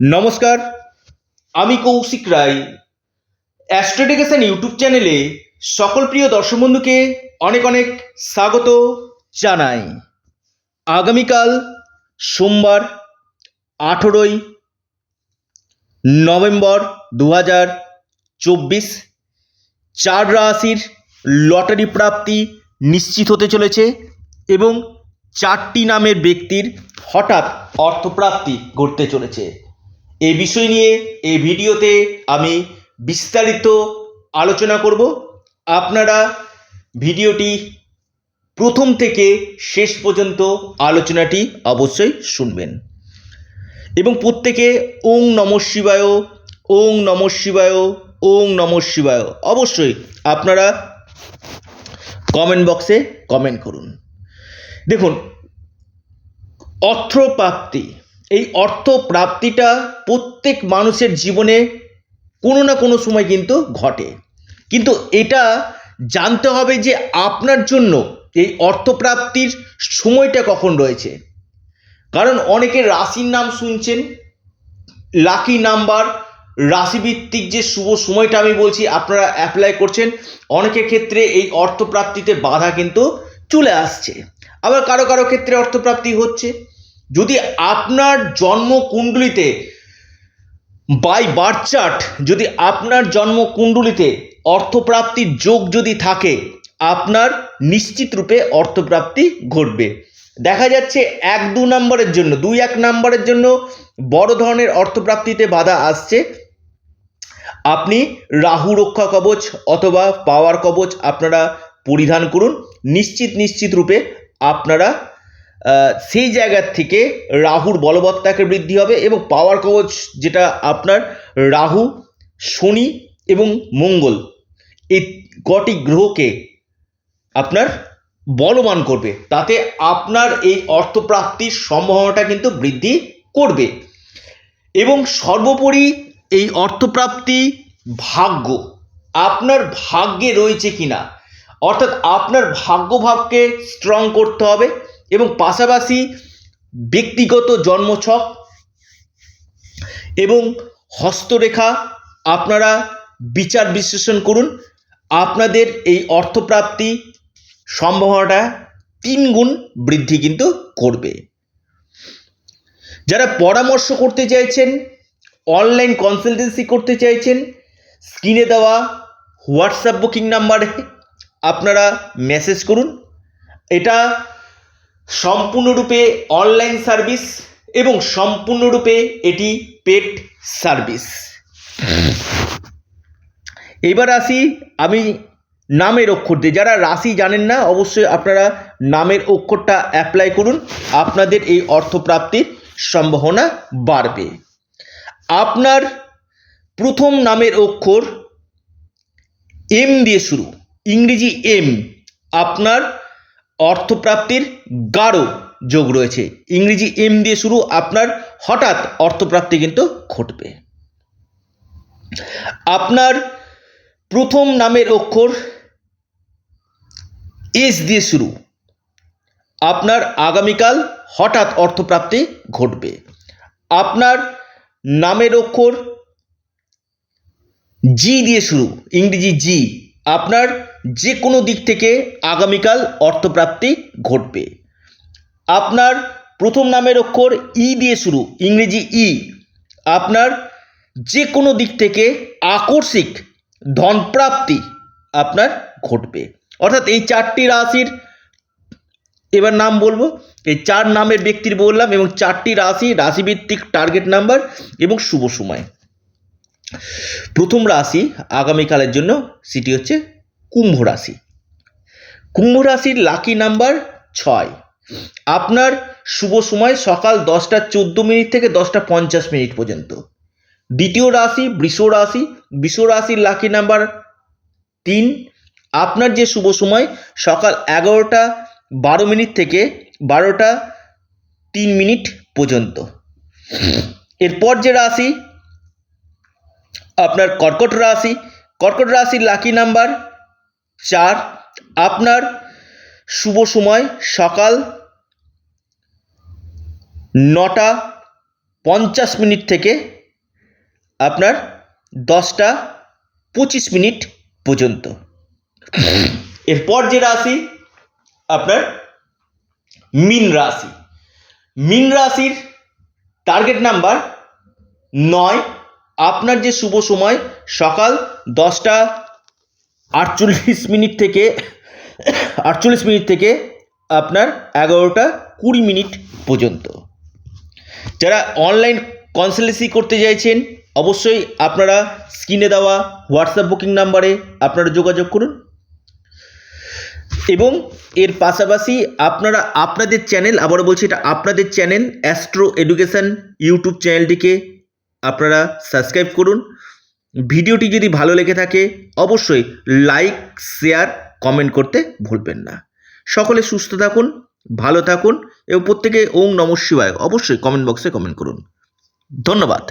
নমস্কার, আমি কৌশিক রায়। অ্যাস্ট্রোডিকেশন ইউটিউব চ্যানেলে সকল প্রিয় দর্শক বন্ধুকে অনেক অনেক স্বাগত জানাই। আগামীকাল সোমবার, আঠেরোই নভেম্বর দু হাজার চব্বিশ, চার রাশির লটারি প্রাপ্তি নিশ্চিত হতে চলেছে এবং চারটি নামের ব্যক্তির হঠাৎ অর্থপ্রাপ্তি ঘটতে চলেছে। এই বিষয় নিয়ে এই ভিডিওতে আমি বিস্তারিত আলোচনা করব। আপনারা ভিডিওটি প্রথম থেকে শেষ পর্যন্ত আলোচনাটি অবশ্যই শুনবেন। এবং প্রত্যেকে ওং নম শিবায়, ওং নম শিবায়, ওং নম শিবায় অবশ্যই আপনারা কমেন্ট বক্সে কমেন্ট করুন। দেখুন, অর্থপ্রাপ্তি এই অর্থ প্রাপ্তিটা প্রত্যেক মানুষের জীবনে কোনো না কোনো সময় কিন্তু ঘটে। কিন্তু এটা জানতে হবে যে আপনার জন্য এই অর্থপ্রাপ্তির সময়টা কখন রয়েছে। কারণ অনেকে রাশির নাম শুনছেন, লাকি নাম্বার, রাশিভিত্তিক যে শুভ সময়টা আমি বলছি, আপনারা অ্যাপ্লাই করছেন, অনেকের ক্ষেত্রে এই অর্থপ্রাপ্তিতে বাধা কিন্তু চলে আসছে। আবার কারও কারও ক্ষেত্রে অর্থপ্রাপ্তি হচ্ছে। যদি আপনার জন্ম কুণ্ডলিতে বাই বার্থ চার্ট যদি আপনার জন্ম কুণ্ডলিতে অর্থপ্রাপ্তির যোগ যদি থাকে, আপনার নিশ্চিত রূপে অর্থপ্রাপ্তি ঘটবে। দেখা যাচ্ছে এক দু নম্বরের জন্য, দুই এক নম্বরের জন্য বড় ধরনের অর্থপ্রাপ্তিতে বাধা আসছে। আপনি রাহু রক্ষা কবচ অথবা পাওয়ার কবচ আপনারা পরিধান করুন। নিশ্চিত নিশ্চিত রূপে আপনারা সেই জায়গার থেকে রাহুর বলবত্তাকে বৃদ্ধি হবে এবং পাওয়ার কবচ যেটা আপনার রাহু, শনি এবং মঙ্গল এই কটি গ্রহকে আপনার বলবান করবে। তাতে আপনার এই অর্থপ্রাপ্তির সম্ভাবনাটা কিন্তু বৃদ্ধি করবে। এবং সর্বোপরি এই অর্থপ্রাপ্তি ভাগ্য, আপনার ভাগ্যে রয়েছে কিনা, অর্থাৎ আপনার ভাগ্যভাবকে স্ট্রং করতে হবে। এবং পাশাপাশি ব্যক্তিগত জন্মছক এবং হস্তরেখা আপনারা বিচার বিশ্লেষণ করুন। আপনাদের এই অর্থপ্রাপ্তি সম্ভাবনাটা তিন গুণ বৃদ্ধি কিন্তু করবে। যারা পরামর্শ করতে চাইছেন অনলাইন কনসালটেন্সি করতে চাইছেন, স্ক্রিনে দেওয়া হোয়াটসঅ্যাপ বুকিং নাম্বারে আপনারা মেসেজ করুন। এটা সম্পূর্ণরূপে অনলাইন সার্ভিস এবং সম্পূর্ণরূপে এটি পেড সার্ভিস এবার আসি আমি নামের অক্ষর দিয়ে যারা রাশি জানেন না, অবশ্যই আপনারা নামের অক্ষরটা অ্যাপ্লাই করুন। আপনাদের এই অর্থপ্রাপ্তির সম্ভাবনা বাড়বে। আপনার প্রথম নামের অক্ষর এম দিয়ে শুরু। ইংরেজি এম আপনার অর্থপ্রাপ্তির গাঢ় যোগ রয়েছে। ইংরেজি এম দিয়ে শুরু, আপনার হঠাৎ অর্থপ্রাপ্তি কিন্তু ঘটবে। আপনার প্রথম নামের অক্ষর এস দিয়ে শুরু। আপনার আগামীকাল হঠাৎ অর্থপ্রাপ্তি ঘটবে। আপনার নামের অক্ষর জি দিয়ে শুরু, ইংরেজি জি আপনার যে কোনো দিক থেকে আগামীকাল অর্থপ্রাপ্তি ঘটবে। আপনার প্রথম নামের অক্ষর ই দিয়ে শুরু, ইংরেজি ই। আপনার যে কোনো দিক থেকে আকস্মিক ধনপ্রাপ্তি আপনার ঘটবে। অর্থাৎ এই চারটি রাশির, এবার নাম বলব, এই চার নামের ব্যক্তির বললাম এবং চারটি রাশি, রাশিভিত্তিক টার্গেট নাম্বার এবং শুভ সময়। প্রথম রাশি আগামীকালের জন্য, সেটি হচ্ছে কুম্ভ রাশি। কুম্ভ রাশির লাকি নাম্বার ছয়। আপনার শুভ সময় সকাল দশটা চোদ্দ মিনিট থেকে দশটা পঞ্চাশ মিনিট পর্যন্ত। দ্বিতীয় রাশি বৃষ রাশি। বৃষ রাশির লাকি নাম্বার তিন। আপনার যে শুভ সময় সকাল এগারোটা বারো মিনিট থেকে বারোটা তিন মিনিট পর্যন্ত। এরপর যে রাশি, আপনার কর্কট রাশি। কর্কট রাশির লাকি নাম্বার চার, আপনার শুভ সময় সকাল নটা পঞ্চাশ মিনিট থেকে আপনার দশটা পঁচিশ মিনিট পর্যন্ত। এরপর যে রাশি, আপনার মিন রাশি। মিন রাশির টার্গেট নাম্বার নয়, আপনার যে শুভ সময় সকাল দশটা আটচল্লিশ মিনিট থেকে, আটচল্লিশ মিনিট থেকে আপনার এগারোটা কুড়ি মিনিট পর্যন্ত। যারা অনলাইন কনসালটেন্সি করতে চাইছেন, অবশ্যই আপনারা স্ক্রিনে দেওয়া হোয়াটসঅ্যাপ বুকিং নাম্বারে আপনারা যোগাযোগ করুন। এবং এর পাশাপাশি আপনারা আপনাদের চ্যানেল, আবারও বলছি এটা আপনাদের চ্যানেল, অ্যাস্ট্রো এডুকেশন ইউটিউব চ্যানেলটিকে আপনারা সাবস্ক্রাইব করুন। ভিডিওটি যদি ভালো লেগে থাকে, অবশ্যই লাইক শেয়ার কমেন্ট করতে ভুলবেন না। সকলে সুস্থ থাকুন, ভালো থাকুন এবং প্রত্যেকে ওম নম শিবায় অবশ্যই কমেন্ট বক্সে কমেন্ট করুন। ধন্যবাদ।